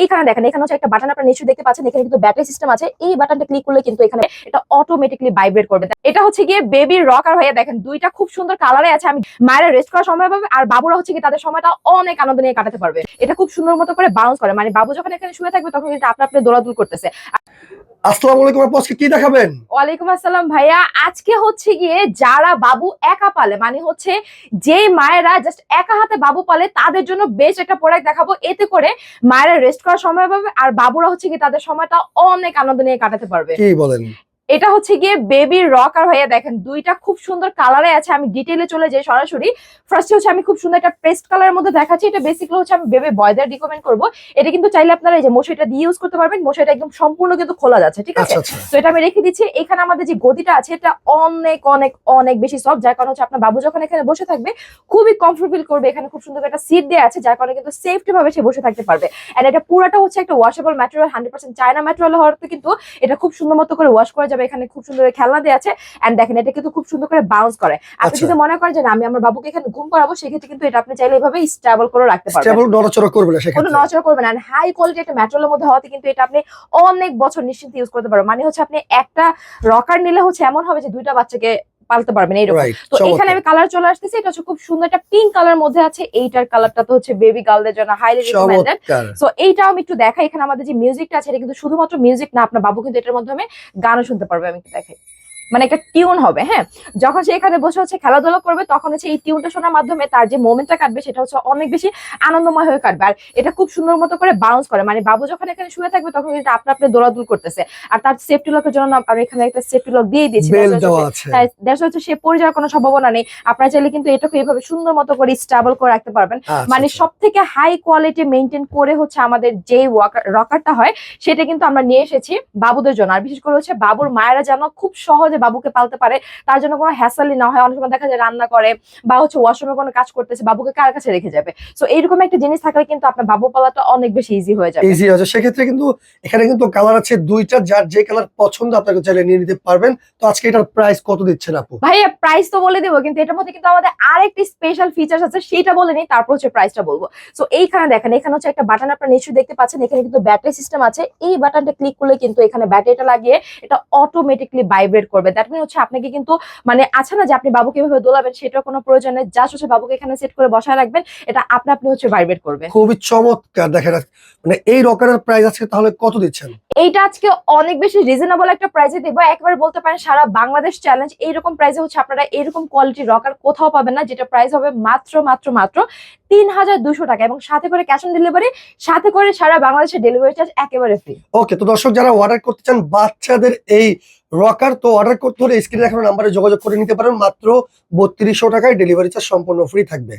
এইখানে দেখেন, এখানে হচ্ছে একটা বাটন আপনারা নিশ্চয়ই দেখতে পাচ্ছেন, এখানে কিন্তু ব্যাটারি সিস্টেম আছে। এই বাটনটা ক্লিক করলে কিন্তু এখানে এটা অটোমেটিকলি ভাইব্রেট করবে। এটা হচ্ছে গিয়ে বেবি রক আর হয়ে দেখেন, দুইটা খুব সুন্দর কালারে আছে। আমি মায়েরা রেস্ট করার সময় পাবে, আর বাবুরা হচ্ছে কি তাদের সময়টা অনেক আনন্দ নিয়ে কাটাতে পারবে। এটা খুব সুন্দর মতো করে বাউন্স করে। মানে বাবু যখন এখানে শুয়ে থাকবে, তখন কিন্তু আপনা আপনি দৌড়াদৌড় করতেছে। আসসালামু আলাইকুম আপু আজকে কি দেখাবেন? ওয়ালাইকুম আসসালাম ভাইয়া। আজকে হচ্ছে গিয়ে যারা বাবু একা পালে মানে হচ্ছে যে মায়েরা জাস্ট একা হাতে বাবু পালে তাদের জন্য বেশ একটা প্রোডাক্ট দেখাবো। এতে করে মায়েরা রেস্ট করার সময় পাবে আর বাবুরা হচ্ছে গিয়ে তাদের সময়টা অনেক আনন্দ নিয়ে কাটাতে পারবে। কি বলেন? এটা হচ্ছে গিয়ে বেবি রক আর ভাইয়া দেখেন দুইটা খুব সুন্দর কালারে আছে আমি ডিটেইলে চলে যাই সরাসরি। ফার্স্টে হচ্ছে আমি খুব সুন্দর একটা পেস্ট কালারের মধ্যে দেখাচ্ছি এটা বেসিক্যালি হচ্ছে আমি বেবি বয়দের রিকমেন্ড করব। এটা কিন্তু চাইলে আপনারা এই যে মশারিটা দিয়ে ইউজ করতে পারবেন মশারিটা একদম সম্পূর্ণ কিন্তু খোলা যাচ্ছে ঠিক আছে? আচ্ছা আচ্ছা। তো এটা আমি রেখে দিচ্ছি এখানে আমাদের যে গদিটা আছে এটা অনেক অনেক অনেক বেশি সফট যার কারণে হচ্ছে আপনার বাবু যখন এখানে বসে থাকবে খুবই কমফোর্ট ফিল করবে এখানে খুব সুন্দর একটা সিট দেওয়া আছে যার কারণে কিন্তু সেফটি ভাবে সে বসে থাকতে পারবে। এন্ড এটা পুরোটা হচ্ছে একটা washable material hundred percent China material হওয়ার কিন্তু এটা খুব সুন্দর মতো করে ওয়াশ করা যাবে। এখানে খুব সুন্দর খেলনা দেওয়া আছে। এন্ড দেখেন এটা কিন্তু খুব সুন্দর করে বাউন্স করে। আপনি আচ্ছা। যদি মনে করেন যে আমি আমার বাবুকে এখানে ঘুম করাবো সেক্ষেত্রে কিন্তু এটা আপনি চাইলে এভাবে স্টেবল করে রাখতে পারবেন। স্টেবল নড়াচড়া করবে না কোনো সেক্ষেত্রে। নড়াচড়া করবে না। হাই কোয়ালিটি একটা ম্যাটেরিয়ালের মধ্যে হওয়াতে কিন্তু এটা আপনি অনেক বছর নিশ্চিন্তে ইউজ করতে পারবেন। মানে হচ্ছে আপনি একটা রকার নিলে হচ্ছে এমন হবে যে দুইটা বাচ্চাকে পালতে পারবেন এইরকম। তো এখানে আমি কালার চলে আসতেছি এটা হচ্ছে খুব সুন্দর একটা পিঙ্ক কালার মধ্যে আছে এইটার কালারটা তো হচ্ছে বেবি গার্লদের জন্য হাইলি রিকমেন্ডেড সো এইটাও আমি একটু দেখাই এখানে আমাদের যে মিউজিকটা আছে এটা কিন্তু শুধুমাত্র মিউজিক না আপনার বাবু কিন্তু এটার মাধ্যমে গানও শুনতে পারবে আমি একটু দেখাই। মানে একটা টিউন হবে হ্যাঁ? যখন সে এখানে বসে হচ্ছে খেলাধুলা করবে তখন হচ্ছে এই টিউনটা শোনার মাধ্যমে তার যে মোমেন্টটা কাটবে সেটা হচ্ছে অনেক বেশি আনন্দময় হয়ে কাটবে। আর এটা খুব সুন্দর মতো করে বাউন্স করে। মানে বাবু যখন এখানে শুয়ে থাকবে তখন কিন্তু আপনা আপনি দৌড়াদৌড় করতেছে। আর তার সেফটি লকের জন্য না- আমি এখানে একটা সেফটি লক দিয়ে দিয়েছি। হচ্ছে- দেখা যাচ্ছে সে পড়ে যাওয়ার কোনো সম্ভাবনা নেই। আপনারা চাইলে কিন্তু এটাকে এইভাবে সুন্দর মতো করে স্টেবল করে রাখতে পারবেন। আচ্ছা, মানে। সব থেকে হাই কোয়ালিটি মেনটেন করে হচ্ছে আমাদের যে রকারটা হয় সেটা কিন্তু আমরা নিয়ে এসেছি বাবুদের জন্য। আর বিশেষ করে হচ্ছে বাবুর মায়েরা যেন খুব সহজে বাবুকে পালতে পারে তার জন্য কোনো হ্যাসালি না হয়। অনেক সময় দেখা যায় রান্না করে বা হচ্ছে ওয়াশরুমে কোনো কাজ করতেছে বাবুকে কার কাছে রেখে যাবে? তো এইরকম একটা জিনিস থাকলে কিন্তু আপনার বাবু পালাটা অনেক বেশি ইজি হয়ে যাবে। ইজি আছে সেক্ষেত্রে কিন্তু এখানে কিন্তু কালার আছে দুইটা যার যে কালার পছন্দ আপনাকে চাইলে নিয়ে নিতে পারবেন। তো আজকে এটার প্রাইস কত দিচ্ছেন আপু? ভাইয়া প্রাইস তো বলে দেবো কিন্তু এটার মধ্যে কিন্তু আমাদের আরেকটি স্পেশাল ফিচার্স আছে সেটা বলে নিই তারপর হচ্ছে প্রাইসটা বলব। সো এইখানে দেখেন এখানে হচ্ছে একটা বাটন আপনারা নিশ্চয়ই দেখতে পাচ্ছেন এখানে কিন্তু ব্যাটারি সিস্টেম আছে। এই বাটনটা ক্লিক করলে কিন্তু এখানে ব্যাটারিটা লাগিয়ে এটা অটোমেটিকলি ভাইব্রেট করবে। দ্যাট মিন হচ্ছে আপনাকে কিন্তু মানে আছে না যে আপনি বাবুকে এভাবে দোলাবেন সেটা কোনো প্রয়োজন নেই। জাস্ট হচ্ছে বাবুকে এখানে সেট করে বসায় রাখবেন। এটা আপনি আপনি হচ্ছে ভাইব্রেট করবে। খুবই চমৎকার। দেখেন মানে এই রকারের প্রাইস আছে তাহলে কত দিচ্ছেন? এইটা আজকে অনেক বেশি রিজনেবল একটা প্রাইসে দেবো। একবার বলতে পারেন সারা বাংলাদেশ চ্যালেঞ্জ এইরকম প্রাইসে হচ্ছে আপনারা এরকম কোয়ালিটি রকার কোথাও পাবেন না, যেটা প্রাইস হবে মাত্র মাত্র মাত্র তিন হাজার দুশো টাকা এবং সাথে করে ক্যাশ অন ডেলিভারি সাথে করে সারা বাংলাদেশের ডেলিভারি চার্জ একেবারে ফ্রি ওকে তো দর্শক, যারা অর্ডার করতে চান, বাচ্চাদের এই রকার তো অর্ডার করতে হলে স্ক্রিনে দেখানো নাম্বারে যোগাযোগ করে নিতে পারেন। মাত্র বত্রিশশো টাকায় ডেলিভারি চার্জ সম্পূর্ণ ফ্রি থাকবে।